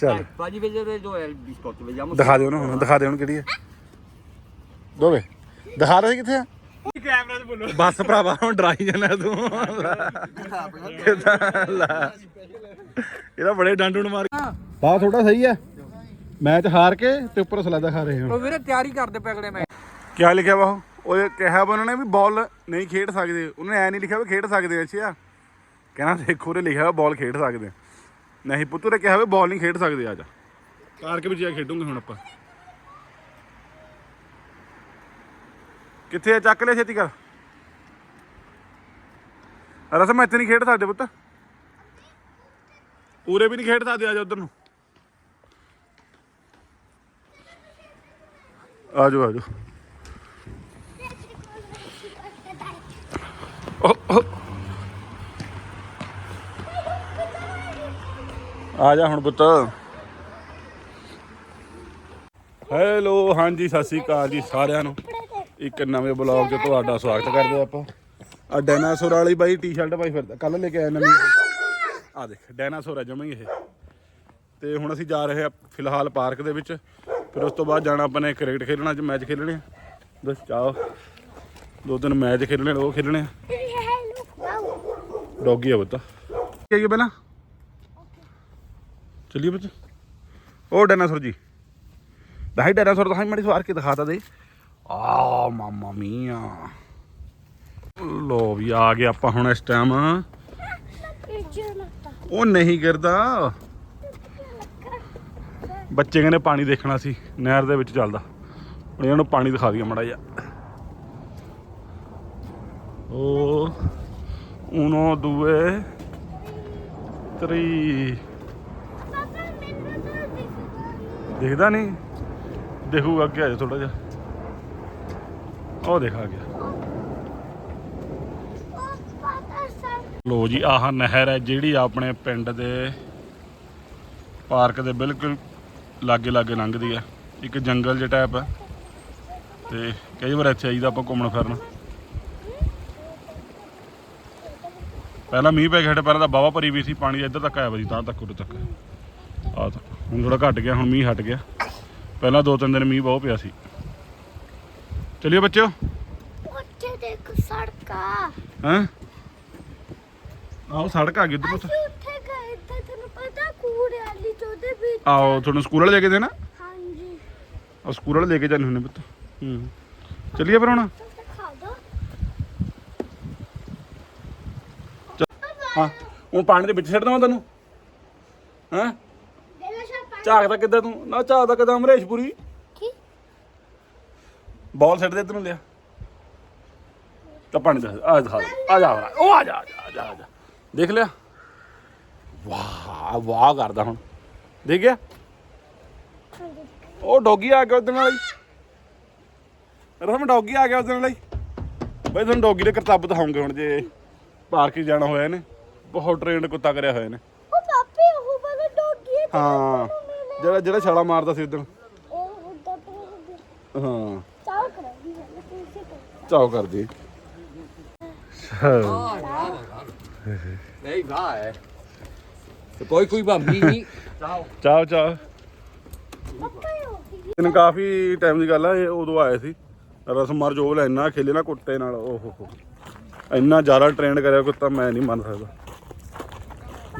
ਚੱਲ। Dai, fagli vedere dov'è il biscotto, vediamo. ਦਿਖਾ ਦੇ ਉਹਨੂੰ ਹੁਣ ਦਿਖਾ ਦੇ ਉਹਨੂੰ ਕਿਹੜੀ ਹੈ ਦੋਵੇ। ਦਿਖਾ ਰਹੇ ਕਿੱਥੇ ਆ? Camera di bollo. ਬਸ ਭਰਾਵਾ ਹੁਣ ਡਰਾਈ ਜਾਣਾ ਤੂੰ। ਇਹਦਾ ਬੜੇ ਡੰਡ ਡੁੰਡ ਮਾਰ। ਬਾ ਥੋੜਾ ਸਹੀ ਹੈ ਮੈਚ ਹਾਰ ਕੇ ਤੇ ਉੱਪਰ ਸਲਾਦਾ ਖਾ ਰਹੇ ਹਾਂ ਉਹ ਵੀਰੇ ਤਿਆਰੀ ਕਰਦੇ ਪਗੜੇ ਮੈਂ ਕਿਆ ਲਿਖਿਆ ਵਾ ਉਹ? ਉਹ ਕਿਹਾ ਵਾ ਉਹਨਾਂ ਨੇ ਵੀ ਬਾਲ ਨਹੀਂ ਖੇਡ ਸਕਦੇ। ਉਹਨੇ ਐ ਨਹੀਂ ਲਿਖਿਆ ਵੀ ਖੇਡ ਸਕਦੇ ਅੱਛਾ ਕਹਿੰਦਾ ਦੇਖੋ ਉਹਨੇ ਲਿਖਿਆ ਵਾ ਬਾਲ ਖੇਡ ਸਕਦੇ। ਨਹੀਂ ਪੁੱਤੂ ਨੇ ਕਿਹਾ ਵੀ ਬਾਲ ਨਹੀਂ ਖੇਡ ਸਕਦੇ ਅੱਜ। ਕਾਰ ਕੇ ਵਿੱਚ ਜਾ ਖੇਡੂਗੇ ਹੁਣ ਆਪਾਂ। ਕਿੱਥੇ ਆ? ਚੱਕ ਲੈ ਛੇਤੀ ਕਰ। ਰਸਮ ਇੱਥੇ ਨਹੀਂ ਖੇਡ ਸਕਦੇ ਪੁੱਤ। ਪੂਰੇ ਵੀ ਨਹੀਂ ਖੇਡ ਸਕਦੇ ਆ ਜਾ ਉਧਰ ਨੂੰ। ਆ ਜਾਓ ਆ ਜਾਓ ਓ, ਆ ਜਾ ਹੁਣ ਪੁੱਤ। ਹੈਲੋ ਹਾਂਜੀ ਸਤਿ ਸ੍ਰੀ ਅਕਾਲ ਜੀ ਸਾਰਿਆਂ ਨੂੰ। ਇੱਕ ਨਵੇਂ ਬਲੌਗ 'ਚ ਤੁਹਾਡਾ ਸਵਾਗਤ ਕਰਦੇ ਆਪਾਂ। ਆ ਡਾਇਨਾਸੌਰ ਵਾਲੀ ਬਾਈ ਟੀ-ਸ਼ਰਟ ਪਾਈ ਫਿਰਦਾ। ਕੱਲ ਲੈ ਕੇ ਆਇਆ ਨਵੀਂ। ਆ ਦੇਖ ਡਾਇਨਾਸੌਰ ਆ ਜਮਾਂ ਹੀ ਇਹ। ਤੇ ਹੁਣ ਅਸੀਂ ਜਾ ਰਹੇ ਆ ਫਿਲਹਾਲ ਪਾਰਕ ਦੇ ਵਿੱਚ। ਫਿਰ ਉਸ ਤੋਂ ਬਾਅਦ ਜਾਣਾ ਆਪਾਂ ਨੇ ਕ੍ਰਿਕਟ ਖੇਡਣਾ ਅੱਜ ਮੈਚ ਖੇਲਣੇ ਆ। ਬਸ ਚਾਓ ਦੋ ਤਿੰਨ ਮੈਚ ਖੇਲਣੇ ਨੇ, ਉਹ ਖੇਲਣੇ ਆ। ਡੌਗੀ ਆ ਬੱਤਾ ਕੀ ਹੈ ਪਹਿਲਾਂ? ਚੱਲੀਏ ਬੱਚਾ ਉਹ ਡਾਇਨਾਸੌਰ ਜੀ। ਦਾਈ ਡਾਇਨਾਸੌਰ ਤਾਂ ਮੜੀ ਸਵਾਰ ਕੇ ਦਿਖਾਤਾ ਦੇ। ਆ ਮਾਮਾ ਮੀਆ। ਲੋ ਵੀ ਆ ਗਏ ਆਪਾਂ ਹੁਣ ਇਸ ਟਾਈਮ। ਉਹ ਨਹੀਂ ਕਰਦਾ। ਬੱਚੇ ਕਹਿੰਦੇ ਪਾਣੀ ਦੇਖਣਾ ਸੀ, ਨਹਿਰ ਦੇ ਵਿੱਚ ਚੱਲਦਾ। ਹੁਣ ਇਹਨਾਂ ਨੂੰ ਪਾਣੀ ਦਿਖਾ ਦਈਏ ਮੜਾ ਜਾ ਉਹ ਉਨੋ ਦੂਏ, ਤਰੀ। ਦਿਖਦਾ ਨਹੀਂ। ਦੇਖੂਗਾ ਅੱਗੇ ਆ ਜਾ ਥੋੜਾ ਜਿਹਾ। ਉਹ ਦੇਖ ਆ ਗਿਆ। ਲੋ ਜੀ, ਆਹ ਨਹਿਰ ਹੈ ਜਿਹੜੀ ਆਪਣੇ ਪਿੰਡ ਦੇ ਪਾਰਕ ਦੇ ਬਿਲਕੁਲ ਲਾਗੇ ਲਾਗੇ ਲੰਘਦੀ ਹੈ। ਇੱਕ ਜੰਗਲ ਜਿਹਾ ਟਾਈਪ ਹੈ। ਤੇ ਕਈ ਵਾਰ ਇੱਥੇ ਆਈਦਾ ਆਪਾਂ ਘੁੰਮਣ ਫਿਰਨ। ਪਹਿਲਾਂ ਮੀਂਹ ਪੈ ਗਿਆ ਸਾਡੇ ਪਹਿਲਾਂ ਤਾਂ ਬਾਵਾ ਭਰੀ ਵੀ ਸੀ, ਪਾਣੀ ਇੱਧਰ ਤੱਕ ਆਇਆ ਵਾ ਜੀ, ਤਾਂ ਤੱਕ ਉਰੇ ਤੱਕ। ਆ ਤਾਂ। ਹੁਣ ਥੋੜਾ ਘਟ ਗਿਆ ਹੁਣ ਮੀਂਹ ਹਟ ਗਿਆ। ਪਹਿਲਾਂ ਦੋ ਤਿੰਨ ਦਿਨ ਮੀਂਹ ਬਹੁਤ ਪਿਆ ਸੀ। ਚਲਿਏ ਬੱਚਿਓ। ਉੱਥੇ ਦੇਖ ਸੜਕਾਂ ਹੈਂ? ਆਓ ਸੜਕ ਆ ਗਈ ਉੱਧਰ ਪੁੱਤ। ਅਸੀਂ ਉੱਥੇ ਗਏ ਤਾਂ ਤੈਨੂੰ ਪਤਾ ਕੂੜੇ ਵਾਲੀ ਚੋਦੇ ਵਿੱਚ। ਆਓ ਤੁਹਾਨੂੰ ਸਕੂਲ ਵਾਲੇ ਲੈ ਕੇ ਦੇਣਾ? ਹਾਂਜੀ। ਆ ਸਕੂਲ ਵਾਲੇ ਲੈ ਕੇ ਜਾਂਦੇ ਹੁੰਦੇ ਪੁੱਤ। ਹੂੰ। ਚਲਿਏ ਫਿਰ ਹੁਣ। ਤਾਂ ਦਿਖਾ ਦੋ। ਹਾਂ। ਹੁਣ ਪਾਣੀ ਦੇ ਵਿੱਚ ਛੱਡ ਦਵਾਂ ਤੈਨੂੰ। ਹੈਂ? ਝਾਕਦਾ ਕਿੱਦਾਂ ਤੂੰ? ਨਾ ਝਾਕਦਾ ਕਿੱਦਾਂ ਅਮਰੇਸ਼ਪੁਰੀ ਕੀ? ਬਾਲ ਦੇ ਤੈਨੂੰ ਲਿਆ। ਤਾਂ ਪਾਣੀ ਦੇ ਆ ਦਿਖਾ ਦੇ। ਆ ਜਾ ਆ ਉਹ ਆ ਜਾ ਆ ਜਾ, ਆ ਜਾ ਆ ਜਾ। ਦੇਖ ਲਿਆ? ਵਾਹ ਵਾਹ ਕਰਦਾ ਹੁਣ। ਦੇਖ ਗਿਆ? ਉਹ ਡੌਗੀ ਆ ਗਿਆ ਉਹਦੇ ਨਾਲ ਹੀ। ਰਸਮ ਡੌਗੀ ਆ ਗਿਆ ਉਹਦੇ ਨਾਲ ਹੀ। ਬਈ ਤੁਹਾਨੂੰ ਡੌਗੀ ਦੇ ਕਰਤੱਬ ਦਿਖਾਉਂਗੇ ਹੁਣ ਜੇ ਪਾਰਕ 'ਚ ਜਾਣਾ ਹੋਇਆ ਇਹਨੇ। ਬਹੁਤ ਟ੍ਰੇਨਡ ਕੁੱਤਾ ਕਰਿਆ ਹੋਇਆ ਇਹਨੇ। ਉਹ ਪਾਪੇ ਉਹ ਵਾਲਾ ਡੌਗੀ ਹੈ ਹਾਂ। ਜਿਹੜਾ ਜਿਹੜਾ ਛਾਲਾ ਮਾਰਦਾ ਸੀ ਉਦੋਂ? ਉਹ ਤੋਂ ਹਾਂ। ਚਾਹ ਕਰਾਂਗੀ ਮੈਂ ਤੁਸੀਂ ਚਾਓ ਕਰਦੀ। eh. E poi coi bambini. Ciao. ਚਾਓ ਚਾਓ ਇਹਨੂੰ ਕਾਫੀ ਟਾਈਮ ਦੀ ਗੱਲ ਆ ਇਹ ਉਦੋਂ ਆਏ ਸੀ। ਰਸਮਾਰ ਜੋਬਲ ਇੰਨਾ ਖੇਲੇ ਨਾ ਕੁੱਤੇ ਨਾਲ ਓਹ ਹੋ। ਇੰਨਾ ਜ਼ਿਆਦਾ ਟ੍ਰੇਨਡ ਕਰਿਆ ਕੁੱਤਾ ਮੈਂ ਨਹੀਂ ਮੰਨ ਸਕਦਾ।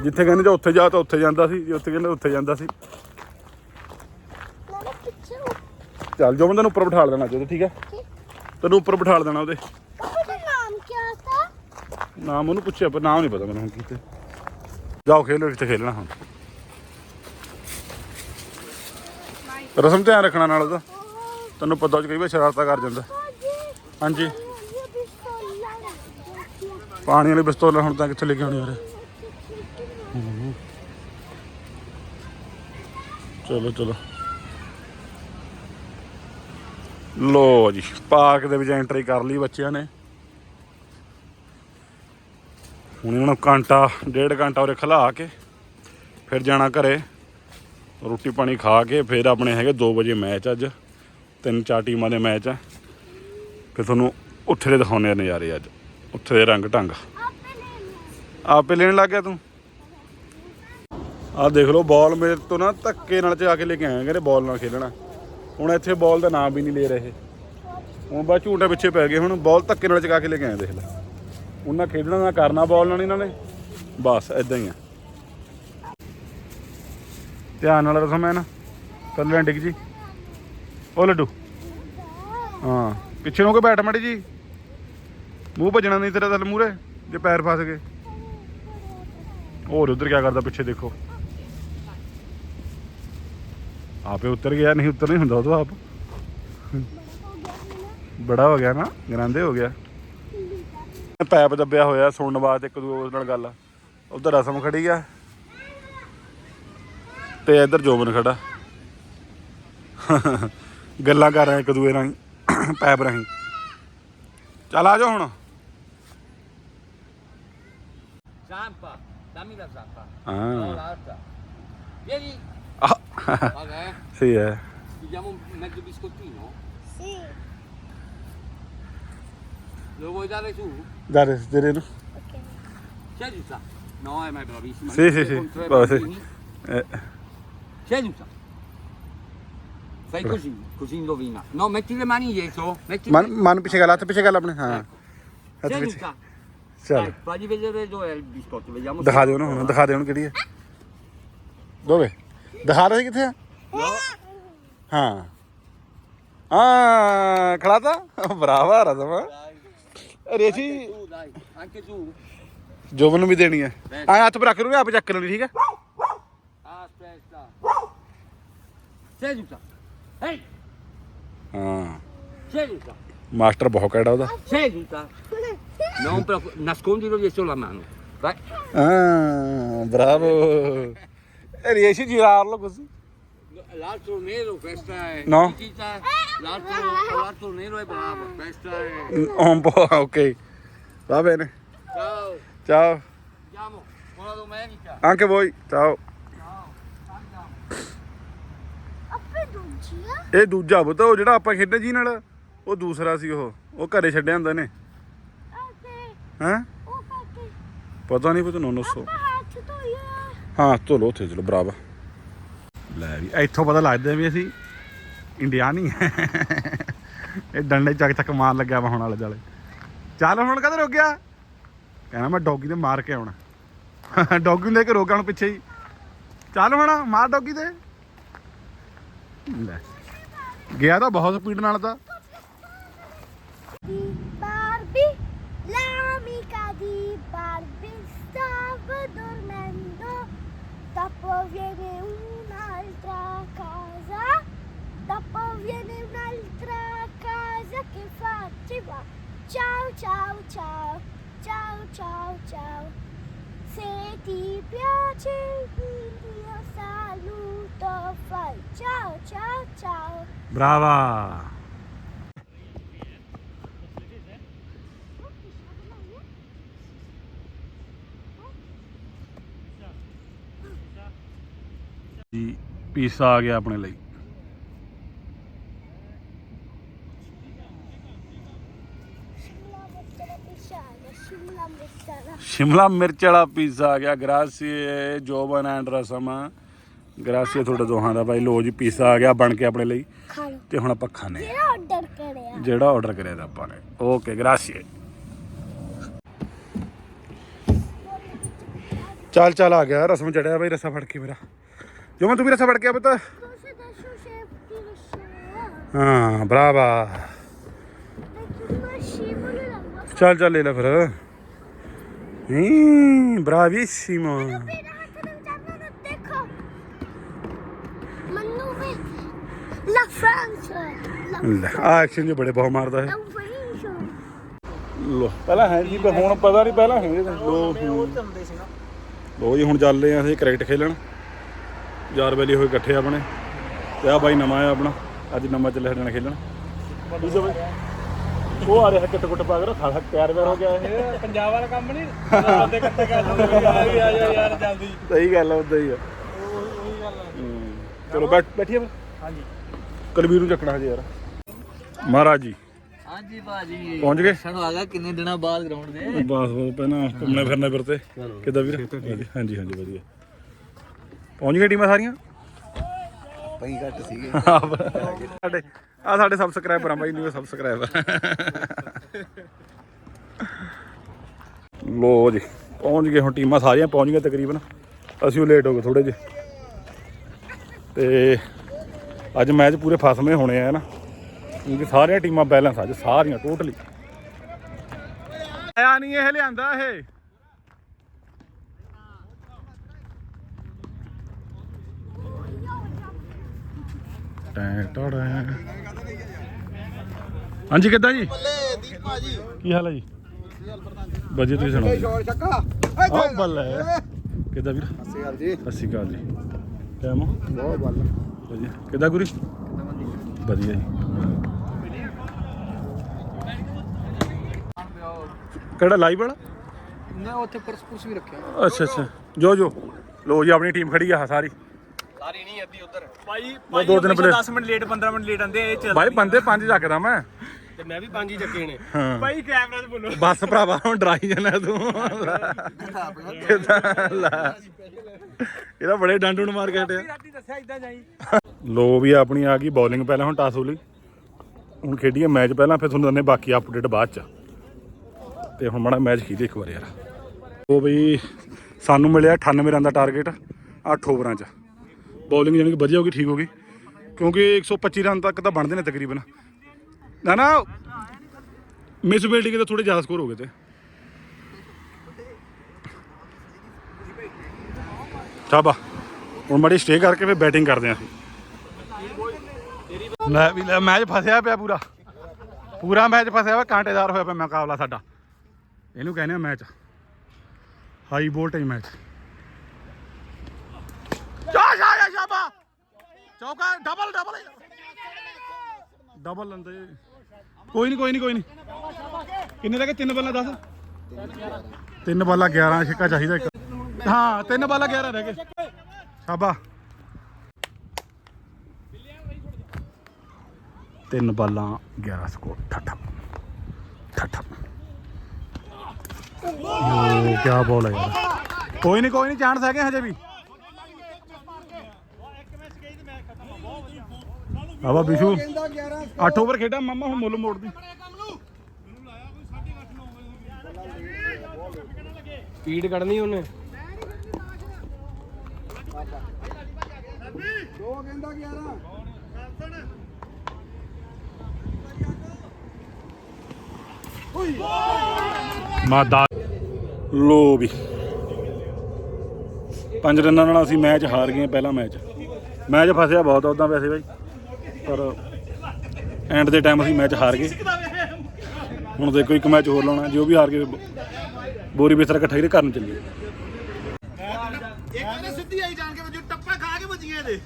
ਜਿੱਥੇ ਕਹਿੰਦੇ ਜੇ ਉੱਥੇ ਜਾ ਤਾਂ ਉੱਥੇ ਜਾਂਦਾ ਸੀ ਜੇ ਉੱਥੇ ਕਹਿੰਦੇ ਉੱਥੇ ਜਾਂਦਾ ਸੀ ਨਾਲੇ ਪਿੱਛੇ ਉਹ- ਚੱਲ ਜੋ ਮੈਂ ਤੈਨੂੰ ਉੱਪਰ ਬਿਠਾ ਦੇਣਾ ਚਾਹੁੰਦਾ ਠੀਕ ਹੈ? ਤੈਨੂੰ ਉੱਪਰ ਬਿਠਾ ਦੇਣਾ ਉਹਦੇ। ਪਾਪਾ ਦਾ ਨਾਮ ਕੀ ਥਾ ਨਾਮ ਉਹਨੂੰ ਪੁੱਛਿਆ ਪਰ ਨਾਮ ਨਹੀਂ ਪਤਾ ਮੈਨੂੰ ਹੁਣ ਕਿਤੇ ਜਾਓ ਖੇਲੋ ਕਿੱਥੇ ਖੇਲਣਾ ਹੁਣ। ਰਸਮ ਧਿਆਨ ਰੱਖਣਾ ਨਾਲ ਉਹਦਾ। ਤੈਨੂੰ ਪਤਾ ਉਹ ਕਈ ਵਾਰ ਸ਼ਰਾਰਤਾਂ ਕਰ ਜਾਂਦਾ। ਹਾਂਜੀ। ਪਾਣੀ ਵਾਲੀ ਪਿਸਤੌਲ ਹੁਣ ਤਾਂ ਕਿੱਥੇ ਲੈ ਕੇ ਆਉਣੀ ਯਾਰ ਚਲੋ ਚਲੋ। ਲੋ ਜੀ, ਪਾਰਕ ਦੇ ਵਿੱਚ ਐਂਟਰੀ ਕਰ ਲਈ ਬੱਚਿਆਂ ਨੇ। ਹੁਣ ਇਹਨਾਂ ਨੂੰ ਘੰਟਾ, ਡੇਢ ਘੰਟਾ ਉਰੇ ਖਲਾ ਕੇ, ਫਿਰ ਜਾਣਾ ਘਰੇ। ਰੋਟੀ ਪਾਣੀ ਖਾ ਕੇ, ਫਿਰ ਆਪਣੇ ਹੈਗੇ 2 ਵਜੇ ਮੈਚ ਅੱਜ। ਤਿੰਨ ਚਾਰ ਟੀਮਾਂ ਦੇ ਮੈਚ ਆ। ਫਿਰ ਤੁਹਾਨੂੰ ਉੱਥੇ ਦੇ ਦਿਖਾਉਂਦੇ ਆ ਨਜ਼ਾਰੇ ਅੱਜ। ਉੱਥੇ ਦੇ ਰੰਗ ਢੰਗ। ਆਪੇ ਲੈਣ ਲੱਗ ਗਿਆ ਤੂੰ? ਆਹ ਦੇਖ ਲਓ ਬਾਲ ਮੇਰੇ ਤੋਂ ਨਾ ਧੱਕੇ ਨਾਲ ਚਾ ਕੇ ਲੈ ਕੇ ਆਇਆ, ਕਹਿੰਦੇ ਬਾਲ ਨਾਲ ਖੇਲਣਾ। ਹੁਣ ਇੱਥੇ ਬਾਲ ਦਾ ਨਾਮ ਵੀ ਨਹੀਂ ਲੈ ਰਹੇ। ਹੁਣ ਬਾ ਝੂਟੇ ਪਿੱਛੇ ਪੈ ਗਏ, ਹੁਣ ਬਾਲ ਧੱਕੇ ਨਾਲ ਚਕਾ ਕੇ ਲੈ ਕੇ ਆਏ, ਦੇਖ ਲੈ। ਉਹਨਾਂ ਖੇਡਣਾ ਨਾ ਕਰਨਾ ਬਾਲ ਨਾਲ ਇਹਨਾਂ ਨੇ, ਬਸ ਇਦਾਂ ਹੀ ਆ। ਧਿਆਨ ਨਾਲ ਰਸਮ ਹੈ ਨਾ ਕੱਲੇ ਡਿੱਗ ਜੀ। ਉਹ ਲੱਡੂ। ਹਾਂ, ਪਿੱਛੇ ਨੂੰ ਹੋ ਕੇ ਬੈਠ ਮੜੀ ਜੀ। ਮੂੰਹ ਭੱਜਣਾ ਨਹੀਂ ਤੇਰਾ ਥੱਲੇ ਮੂਰੇ ਜੇ ਪੈਰ ਫਸ ਗਏ। ਹੋਰ ਉਧਰ ਕੀ ਕਰਦਾ ਪਿੱਛੇ ਦੇਖੋ। ਆਪੇ ਉੱਤਰ ਗਿਆ ਨਹੀਂ ਉੱਤਰ ਨਹੀਂ ਹੁੰਦਾ ਉਹ ਤਾਂ ਆਪ। ਬੜਾ ਹੋ ਗਿਆ ਨਾ ਗਰਾਂਦੇ ਹੋ ਗਿਆ। ਪੈਪ ਦੱਬਿਆ ਹੋਇਆ ਸੁਣਨ ਵਾਸਤੇ ਇੱਕ ਦੂਜੇ ਨਾਲ ਗੱਲ। ਉਧਰ ਰਸਮ ਖੜੀ ਆ। ਤੇ ਇੱਧਰ ਜੋਬਨ ਖੜਾ। ਗੱਲਾਂ ਕਰ ਰਹੇ ਇੱਕ ਦੂਜੇ ਨਾਲ ਪੈਪ ਰਾਹੀਂ। ਚੱਲ ਆ ਜਾਓ ਹੁਣ। Zampa, dammi la zampa. No, ਹਾਂ l'altra. Vieni. ਆਹ, Guarda, eh. ਸਹੀ ਹੈ Ti diamo un mezzo biscottino? Sì. Lo vuoi dare tu? ਤੇਰੇ ਨੂੰ Ok. Seduta. No, eh, ma è bravissima. Sì, sì, sì. Con tre Brava, sì. bambini. Eh, Seduta. Fai così, così indovina. No, metti le mani dietro. Metti ਮਨ ਮਨ ਪਿੱਛੇ ਗੱਲ ਹੱਥ ਪਿੱਛੇ ਗੱਲ ਆਪਣੇ ਹਾਂ ਹੱਥ ਪਿੱਛੇ Seduta. ਚੱਲ Dai, fagli vedere dov'è il biscotto, vediamo se- ਦਿਖਾ ਦਿਓ ਨਾ ਹੁਣ ਦਿਖਾ ਦਿਓ ਹੁਣ ਕਿਹੜੀ ਹੈ ਦੋਵੇ ਦਿਖਾ ਰਹੇ ਕਿੱਥੇ ਆ ਹਾਂ ਆ ਖੜਾਤਾ ਬਰਾਵਾ ਰਜ਼ਮ dai. Reshi anche tu. ਜੋਬਨ ਨੂੰ ਵੀ ਦੇਣੀ ਹੈ ਆ ਹੱਥ ਪਰ ਰੱਖ ਲੂਗੇ ਆਪ ਚੱਕ ਲੈਣੀ ਠੀਕ ਹੈ. ਮਾਸਟਰ ਬਹੁਤ ਕਿਹੜਾ ਉਹਦਾ Seduta. Non preoccupare, nascondilo dietro la mano. Vai. ਹਾਂ ਬਰਾਵੋ ਜੀ ਰਾਰ ਲੋ ਕੁਝ L'altro nero, questa è No. Nikita. L'altro, l'altro nero è bravo, questa è... un po' ok va bene Ciao, ciao andiamo. Buona domenica. anche voi ciao Andiamo. Apre dolci, eh? ਇਹ ਦੂਜਾ ਪੁੱਤ ਉਹ ਜਿਹੜਾ ਆਪਾਂ ਖੇਡਿਆ ਜੀ ਨਾਲ ਉਹ ਦੂਸਰਾ ਸੀ ਉਹ ਉਹ ਘਰੇ ਛੱਡਿਆ ਹੁੰਦਾ ਨੇ Ok. ਹੈ Oh, ok. ਪਤਾ ਨਹੀਂ ਪੁੱਤ 900 Papà, ci do io. ਹਾਂ ਚਲੋ ਉੱਥੇ ਚਲੋ ਬਰਾਬਰ। ਲੈ ਵੀ ਇੱਥੋਂ ਪਤਾ ਲੱਗਦਾ ਵੀ ਅਸੀਂ ਇੰਡੀਆ ਨਹੀਂ ਹੈ ਇਹ ਡੰਡੇ ਚੱਕ ਚੱਕ ਮਾਰ ਲੱਗਿਆ ਵਾ ਹੁਣ ਵਾਲੇ ਜਾਲੇ ਚੱਲ ਹੁਣ ਕਦੋਂ ਰੁਕ ਗਿਆ। ਕਹਿੰਦਾ ਮੈਂ ਡੌਗੀ ਤੇ ਮਾਰ ਕੇ ਆਉਣਾ। ਡੌਗੀ ਨੂੰ ਲੈ ਕੇ ਰੋਕਾਂ ਨੂੰ ਪਿੱਛੇ ਹੀ। ਚੱਲ ਹੁਣ ਮਾਰ ਡੌਗੀ ਤੇ। ਲੈ ਗਿਆ ਤਾਂ ਬਹੁਤ ਸਪੀਡ ਨਾਲ ਤਾਂ। Barbie, l'amica di Barbie stava dormendo. dopo viene un'altra casa, dopo viene un'altra casa che faceva ciao ciao ciao, ciao ciao ciao. Se ti piace il mio saluto fai ciao ciao ciao. Brava! ਜੀ ਪੀਸਾ ਆ ਗਿਆ ਆਪਣੇ ਲਈ. ਸ਼ਿਮਲਾ ਮਿਰਚ ਵਾਲਾ pizza ਆ ਗਿਆ। ਗ੍ਰਾਸੀਏ ਜੋਬਨ and ਰਸਮ। ਗ੍ਰਾਸੀਏ ਤੁਹਾਡੇ ਦੋਹਾਂ ਦਾ ਭਾਈ ਲੋ ਜੀ ਪੀਜ਼ਾ ਆ ਗਿਆ ਬਣ ਕੇ ਆਪਣੇ ਲਈ। ਤੇ ਹੁਣ ਆਪਾਂ ਖਾਣੇ ਜਿਹੜਾ ਆਰਡਰ ਕਰਿਆ। ਜਿਹੜਾ ਆਰਡਰ ਕਰਿਆ ਆਪਾਂ ਨੇ। ਓਕੇ ਗ੍ਰਾਸੀਏ। ਚੱਲ ਚੱਲ ਆ ਗਿਆ। ਰਸਮ ਚੜਿਆ ਭਾਈ ਰਸਾ ਫੜ ਕੇ ਮੇਰਾ। Joman, tu wieder zabar gel bitte. ਹਾਂ ਬਰਾਵਾ ਚੱਲ ਚੱਲ ਲੈ ਲੈ ਫਿਰ ਹੂੰ ਬਰਾਵੀਸੀਮੋ ਐਕਸ਼ਨ ਜੋ ਬੜੇ ਬਹੁਤ ਮਾਰਦਾ ਹੈ ਲੋ ਪਹਿਲਾਂ ਹੈ ਜੀ ਹੁਣ ਪਤਾ ਨਹੀਂ ਪਹਿਲਾਂ ਹੈ ਲੋ ਲੋ ਜੀ ਹੁਣ ਚੱਲ ਰਹੇ ਆ ਅਸੀਂ ਕ੍ਰਿਕਟ ਖੇਲਣ ਯਾਰ ਬੈਲੀ ਹੋਏ ਇਕੱਠੇ ਆਪਣੇ। ਤੇ ਆ ਬਾਈ ਨਵਾਂ ਆ ਆਪਣਾ ਅੱਜ ਨਵਾਂ ਸਾਡੇ ਨਾਲ ਖੇਲਣ। ਠੀਕ ਹੈ ਬਾਈ ਉਹ ਆ ਰਿਹਾ ਕਿੱਟ ਕੁੱਟ ਪਾ ਕੇ ਰੱਖਾ ਤਿਆਰ ਵਿਆਰ ਹੋ ਗਿਆ ਇਹ। ਪੰਜਾਬ ਵਾਲਾ ਕੰਮ ਨਹੀਂ? ਬੰਦੇ ਇਕੱਠੇ ਕਰ ਆ ਵੀ ਆ ਜਾ ਯਾਰ ਜਲਦੀ। ਸਹੀ ਗੱਲ ਆ ਉਦਾਂ ਹੀ ਆ। ਉਹੀ ਗੱਲ ਆ। ਹੂੰ। ਚਲੋ ਬੈਠ ਬੈਠੀਏ ਫਿਰ? ਹਾਂਜੀ। ਕਲਵੀਰ ਨੂੰ ਚੱਕਣਾ ਹਜੇ ਯਾਰ। ਮਹਾਰਾਜ ਜੀ। ਹਾਂਜੀ ਭਾਜੀ। ਪਹੁੰਚ ਗਏ? ਸਾਨੂੰ ਆ ਗਿਆ ਕਿੰਨੇ ਦਿਨਾਂ ਬਾਅਦ ਗਰਾਊਂਡ ਦੇ ਬਸ ਉਹ ਪਹਿਲਾਂ ਘੁੰਮਣੇ ਫਿਰਨੇ ਫਿਰਤੇ ਕਿੱਦਾਂ ਵੀਰ? ਹਾਂਜੀ ਹਾਂਜੀ ਵਧੀਆ। ਪਹੁੰਚ ਗਈ ਟੀਮਾਂ ਸਾਰੀਆਂ? ਪਈ ਘੱਟ ਸੀਗੇ। ਸਾਡੇ ਆ ਸਾਡੇ ਸਬਸਕ੍ਰਾਈਬਰ ਆ ਬਾਈ ਨਿਊ ਸਬਸਕ੍ਰਾਈਬਰ ਲੋ ਜੀ ਪਹੁੰਚ ਗਏ ਹੁਣ ਟੀਮਾਂ ਸਾਰੀਆਂ ਪਹੁੰਚ ਗਈਆਂ ਤਕਰੀਬਨ। ਅਸੀਂ ਉਹ ਲੇਟ ਹੋ ਗਏ ਥੋੜੇ ਜਿਹੇ। ਤੇ ਅੱਜ ਮੈਚ ਪੂਰੇ ਫਸਵੇਂ ਹੋਣੇ ਆ ਨਾ? ਕਿਉਂਕਿ ਸਾਰੀਆਂ ਟੀਮਾਂ ਬੈਲੈਂਸ ਅੱਜ ਸਾਰੀਆਂ ਟੋਟਲੀ ਆਇਆ ਨਹੀਂ ਇਹ ਲਿਆਂਦਾ ਇਹ। ਟੈਂ ਟੜੈਂ। ਹਾਂਜੀ ਕਿੱਦਾਂ ਜੀ? ਕੀ ਹਾਲ ਹੈ ਜੀ? ਵਧੀਆ ਤੁਸੀਂ ਸੁਣਾਓ ਜੀ? ਸ਼ੋਰ ਬੱਲੇ। ਕਿੱਦਾਂ ਵੀਰ? ਸ਼੍ਰੀ ਅਕਾਲ ਜੀ। ਸਤਿ ਸ਼੍ਰੀ ਅਕਾਲ ਜੀ। ਟਾਈਮ ਬਹੁਤ ਬੱਲ। ਵਧੀਆ। ਕਿੱਦਾਂ ਗੁਰੀ? ਵਧੀਆ ਜੀ। ਕਿਹੜਾ ਲਾਈਵ ਵਾਲਾ? ਮੈਂ ਉੱਥੇ ਪਰਸ ਪੁਰਸ ਵੀ ਰੱਖਿਆ। ਅੱਛਾ ਅੱਛਾ। ਜੋ ਜੋ। ਲੋ ਜੀ ਆਪਣੀ ਟੀਮ ਖੜੀ ਆ ਸਾਰੀ। ਸਾਰੀ ਨਹੀਂ ਅੱਧੀ ਉਧਰ। ਭਾਈ ਦੋ ਦਿਨ ਪਹਿਲੇ 10 ਮਿੰਟ ਲੇਟ 15 ਮਿੰਟ ਲੇਟ ਆਂਦੇ ਇਹ ਚੱਲ ਭਾਈ ਬੰਦੇ ਪੰਜ ਚੱਕਦਾ ਮੈਂ। ਤੇ ਮੈਂ ਵੀ ਪੰਜ ਹੀ ਚੱਕੇ ਨੇ। ਭਾਈ ਕੈਮਰਾ ਤੇ ਬੋਲੋ। ਬਸ ਭਰਾਵਾ ਹੁਣ ਡਰਾਈ ਜਾਣਾ ਤੂੰ। ਇਹਦਾ ਬੜੇ ਡੰਡ ਮਾਰ ਕੇ ਹਟਿਆ। ਲੋ ਵੀ ਆਪਣੀ ਆ ਗਈ ਬੋਲਿੰਗ ਪਹਿਲਾਂ ਹੁਣ ਟਾਸ ਹੋ ਲਈ। ਹੁਣ ਖੇਡੀਏ ਮੈਚ ਪਹਿਲਾਂ ਫਿਰ ਤੁਹਾਨੂੰ ਦੰਨੇ ਬਾਕੀ ਅਪਡੇਟ ਬਾਅਦ ਚ। ਤੇ ਹੁਣ ਮਾੜਾ ਮੈਚ ਖੇਡੀ ਇੱਕ ਵਾਰ ਯਾਰ। ਉਹ ਬਈ ਸਾਨੂੰ ਮਿਲਿਆ 98 ਰਨ ਦਾ ਟਾਰਗੇਟ 8 ਓਵਰਾਂ ਚ। ਬੋਲਿੰਗ ਜਾਨੀ ਕਿ ਵਧੀਆ ਹੋ ਗਈ ਠੀਕ ਹੋ ਗਈ ਕਿਉਂਕਿ 125 ਰਨ ਤੱਕ ਤਾਂ ਬਣਦੇ ਨੇ ਤਕਰੀਬਨ। ਨਾ ਨਾ ਮਿਸ ਬਿਲਡਿੰਗ ਦੇ ਥੋੜੇ ਜ਼ਿਆਦਾ ਸਕੋਰ ਹੋ ਗਏ ਤੇ। ਚਾਬਾ ਹੁਣ ਮੜੀ ਸਟੇ ਕਰਕੇ ਫਿਰ ਬੈਟਿੰਗ ਕਰਦੇ ਆਂ ਲੈ ਵੀ ਲੈ, ਮੈਚ ਫਸਿਆ ਪਿਆ ਪੂਰਾ। ਪੂਰਾ ਮੈਚ ਫਸਿਆ ਹੋਇਆ ਕਾਂਟੇਦਾਰ ਹੋਇਆ ਪਿਆ ਮੁਕਾਬਲਾ ਸਾਡਾ। ਇਹਨੂੰ ਕਹਿੰਦੇ ਆ ਮੈਚ। ਹਾਈ ਵੋਲਟੇਜ ਮੈਚ ਜਾ ਜਾ ਜਾ ਸ਼ਾਬਾ ਚੌਕਾ ਡਬਲ ਡਬਲ ਡਬਲ ਲੰਦੇ ਕੋਈ ਨਹੀਂ ਕੋਈ ਨਹੀਂ ਕੋਈ ਨਹੀਂ ਕਿੰਨੇ ਰਹਿ ਤਿੰਨ ਬੱਲਾ 10 ਤਿੰਨ ਬੱਲਾ 11 ਛੱਕਾ ਚਾਹੀਦਾ ਇੱਕ। ਹਾਂ, ਤਿੰਨ ਬੱਲਾ 11 ਰਹਿ ਗਏ। ਸ਼ਾਬਾ ਤਿੰਨ ਬਾਲਾਂ 11 ਸਕੋਰ। ਠੱਠਾ ਠੱਠਾ। ਉਹ ਕੀ ਬੋਲ ਹੈ ਕੋਈ ਨਹੀਂ ਕੋਈ ਨਹੀਂ ਚਾਂਸ ਹੈਗੇ ਹਜੇ ਵੀ। ਆਵਾ ਬਿਸ਼ੂ 8 ਓਵਰ ਖੇਡਾ ਮਾਮਾ ਹੁਣ ਮੁੱਲ ਮੋੜਦੀ। ਸਪੀਡ ਕੱਢਣੀ ਉਹਨੇ। ਦੋ ਕਹਿੰਦਾ 11 ਮਾਦਾ ਲੋ ਵੀ। ਪੰਜ ਰਨਾਂ ਨਾਲ ਅਸੀਂ ਮੈਚ ਹਾਰ ਗਏ ਪਹਿਲਾ ਮੈਚ। ਮੈਚ ਫਸਿਆ ਬਹੁਤ ਉਦਾਂ ਵੈਸੇ ਬਾਈ। ਪਰ ਐਂਡ ਦੇ ਟਾਈਮ ਅਸੀਂ ਮੈਚ ਹਾਰ ਗਏ। ਹੁਣ ਦੇਖੋ ਇੱਕ ਮੈਚ ਹੋਰ ਲਾਉਣਾ ਜੇ ਉਹ ਵੀ ਹਾਰ ਗਏ ਬੋਰੀ ਬਿਸਤਰਾ ਇਕੱਠਾ ਹੀ ਘਰ ਨੂੰ ਚੱਲੀਏ। ਇੱਕ ਨੇ ਸਿੱਧੀ ਆਈ ਜਾਣ ਕੇ ਵਜੂ ਟੱਪਾ ਖਾ ਕੇ ਵੱਜੀਆਂ ਇਹਦੇ।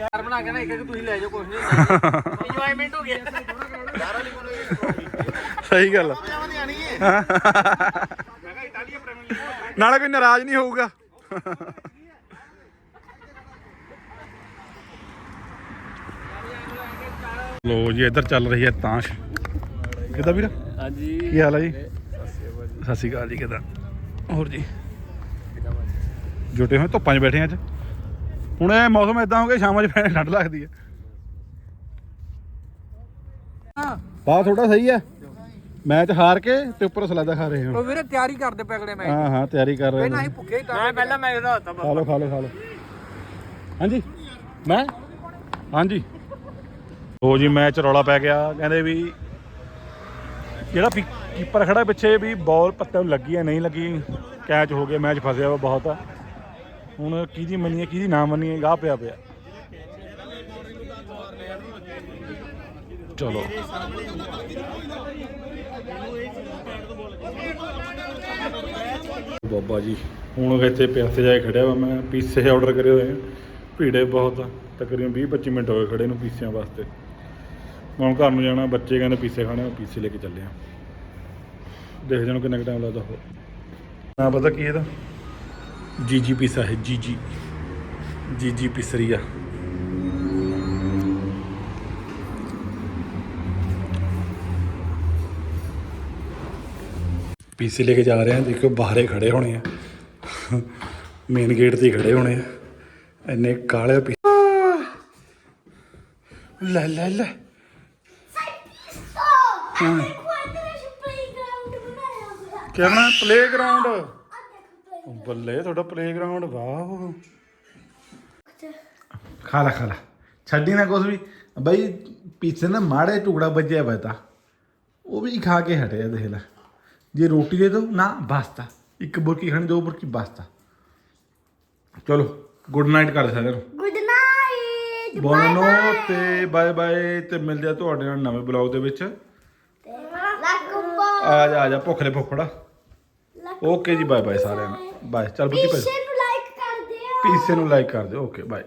ਯਾਰ ਬਣਾ ਕੇ ਨਾ ਇੱਕ ਇੱਕ ਤੁਸੀਂ ਲੈ ਜਾਓ ਕੁਝ ਨਹੀਂ। ਇੰਜੋਇਮੈਂਟ ਹੋ ਗਿਆ। ਸਹੀ ਗੱਲ ਨਾਲੇ ਕੋਈ ਨਾਰਾਜ਼ ਨਹੀਂ ਹੋਊਗਾ। ਲੋ ਜੀ ਇੱਧਰ ਚੱਲ ਰਹੀ ਹੈ ਤਾਸ਼। ਕਿਦਾਂ ਵੀਰ? ਹਾਂਜੀ। ਕੀ ਹਾਲ ਹੈ ਜੀ? ਸਤਿ ਸ਼੍ਰੀ ਅਕਾਲ ਜੀ ਕਿਦਾਂ? ਹੋਰ ਜੀ? ਜੁਟੇ ਹੋਏ ਧੁੱਪਾਂ 'ਚ ਬੈਠੇ ਆ ਅੱਜ। ਹੁਣ ਇਹ ਮੌਸਮ ਇਦਾਂ ਹੋ ਗਿਆ ਸ਼ਾਮਾਂ 'ਚ ਪੈਣ ਠੰਡ ਲੱਗਦੀ ਹੈ। ਪਾ ਥੋੜਾ ਸਹੀ ਹੈ। ਮੈਚ ਹਾਰ ਕੇ ਤੇ ਉੱਪਰ ਸਲਾਦਾ ਖਾ ਰਹੇ ਹਾਂ। ਉਹ ਵੀਰੇ ਤਿਆਰੀ ਕਰਦੇ ਪਗੜੇ ਮੈਂ ਹਾਂ ਹਾਂ ਤਿਆਰੀ ਕਰ ਰਹੇ ਪਹਿਲਾਂ ਹਾਂ ਭੁੱਖੇ ਹੀ ਤਾਂ ਮੈਂ ਪਹਿਲਾਂ ਮੈਂ ਉਹਦਾ ਹੱਥ ਖਾ ਲਓ ਖਾ ਲਓ ਖਾ ਲਓ। ਹਾਂਜੀ। ਮੈਂ? ਹਾਂਜੀ। ਉਹ ਜੀ ਮੈਚ ਰੌਲਾ ਪੈ ਗਿਆ। ਕਹਿੰਦੇ ਵੀ ਜਿਹੜਾ ਕੀਪਰ ਖੜਾ ਪਿੱਛੇ ਵੀ ਬਾਲ ਪੱਤੇ ਨੂੰ ਲੱਗੀ ਹੈ ਨਹੀਂ ਲੱਗੀ ਕੈਚ ਹੋ ਗਿਆ, ਮੈਚ ਫਸਿਆ ਵਾ ਬਹੁਤ। ਆ ਹੁਣ ਕਿਹਦੀ ਮੰਨੀਏ, ਕਿਹਦੀ ਨਾ ਮੰਨੀਏ, ਗਾਹ ਪਿਆ ਪਿਆ। ਚਲੋ। ਬਾਬਾ ਜੀ, ਹੁਣ ਇੱਥੇ ਪਿਆਸੇ ਜਾ ਕੇ ਖੜਿਆ ਵਾ, ਮੈਂ ਪੀਸੇ ਆਰਡਰ ਕਰੇ ਹੋਏ ਆ। ਭੀੜੇ ਬਹੁਤ ਆ, ਤਕਰੀਬਨ 20 25 ਮਿੰਟ ਹੋਏ ਖੜੇ ਨੂੰ ਪੀਸਿਆਂ ਵਾਸਤੇ। ਹੁਣ ਘਰ ਨੂੰ ਜਾਣਾ ਬੱਚੇ ਕਹਿੰਦੇ ਪੀਸੇ ਖਾਣੇ ਆ, ਪੀਸੇ ਲੈ ਕੇ ਚੱਲੇ ਆ। ਦੇਖ ਜਾਣੋ ਕਿੰਨਾ ਟਾਈਮ ਲੱਗਦਾ ਹੋ ਨਾ ਪਤਾ ਕੀ ਇਹਦਾ? ਜੀ ਜੀ ਪੀਸਾ ਹੈ ਜੀ ਜੀ ਜੀ ਜੀ ਪਿਸਰੀਆ। ਪੀਸੀ ਲੈ ਕੇ ਜਾ ਰਹੇ ਆ ਦੇਖੋ ਬਾਹਰੇ ਖੜੇ ਹੋਣੇ ਆ। ਮੇਨ ਗੇਟ ਤੇ ਖੜੇ ਹੋਣੇ ਆ। ਇੰਨੇ ਕਾਲੇ ਲੈ ਲੈ ਲੈ। ਹਾਂ ਦੇਖੋ ਇੱਧਰ ਪਲੇਗਰਾਉਂਡ ਬਣਾਇਆ ਹੋਇਆ। ਕਿਹਨਾਂ ਪਲੇਗਰਾਉਂਡ ਦੇਖੋ ਬੱਲੇ ਤੁਹਾਡਾ ਪਲੇਗਰਾਉਂਡ ਵਾਹ। ਖਾ ਲੈ ਖਾ ਲੈ। ਛੱਡੀ ਨਾ ਕੁਛ ਵੀ। ਬਈ ਪਿੱਛੇ ਨਾ ਮਾੜੇ ਟੁਕੜਾ ਵੱਜਿਆ ਹੋਇਆ ਤਾ। ਉਹ ਵੀ ਖਾ ਕੇ ਹਟਿਆ ਦੇਖ ਲੈ। ਜੇ ਰੋਟੀ ਦੇ ਦੋ ਨਾ ਬਸਤਾ ਇੱਕ ਬੁਰਕੀ ਖਾਣੀ ਦੋ ਬੁਰਕੀ ਬਸਤਾ ਚਲੋ ਗੁੱਡ ਨਾਈਟ ਕਰ ਸਾਰਿਆਂ ਨੂੰ। ਗੁੱਡ ਨਾਈਟ ਬੋਨੋ ਤੇ ਬਾਏ ਬਾਏ ਤੇ ਮਿਲਦੇ ਆ ਤੁਹਾਡੇ ਨਾਲ ਨਵੇਂ ਬਲੌਗ ਦੇ ਵਿੱਚ। ਆ ਜਾ ਆ ਜਾ ਭੁੱਖ ਲੈ ਫੁੱਫੜਾ। ਓਕੇ ਜੀ ਬਾਏ ਬਾਏ ਸਾਰਿਆਂ ਨੂੰ। ਬਾਏ ਚੱਲ ਬੁੱਤੀ ਪੈ ਪੀਸੇ ਨੂੰ ਲਾਈਕ ਕਰ ਦਿਓ। ਪੀਸੇ ਨੂੰ ਲਾਈਕ ਕਰ ਦਿਓ। Okay bye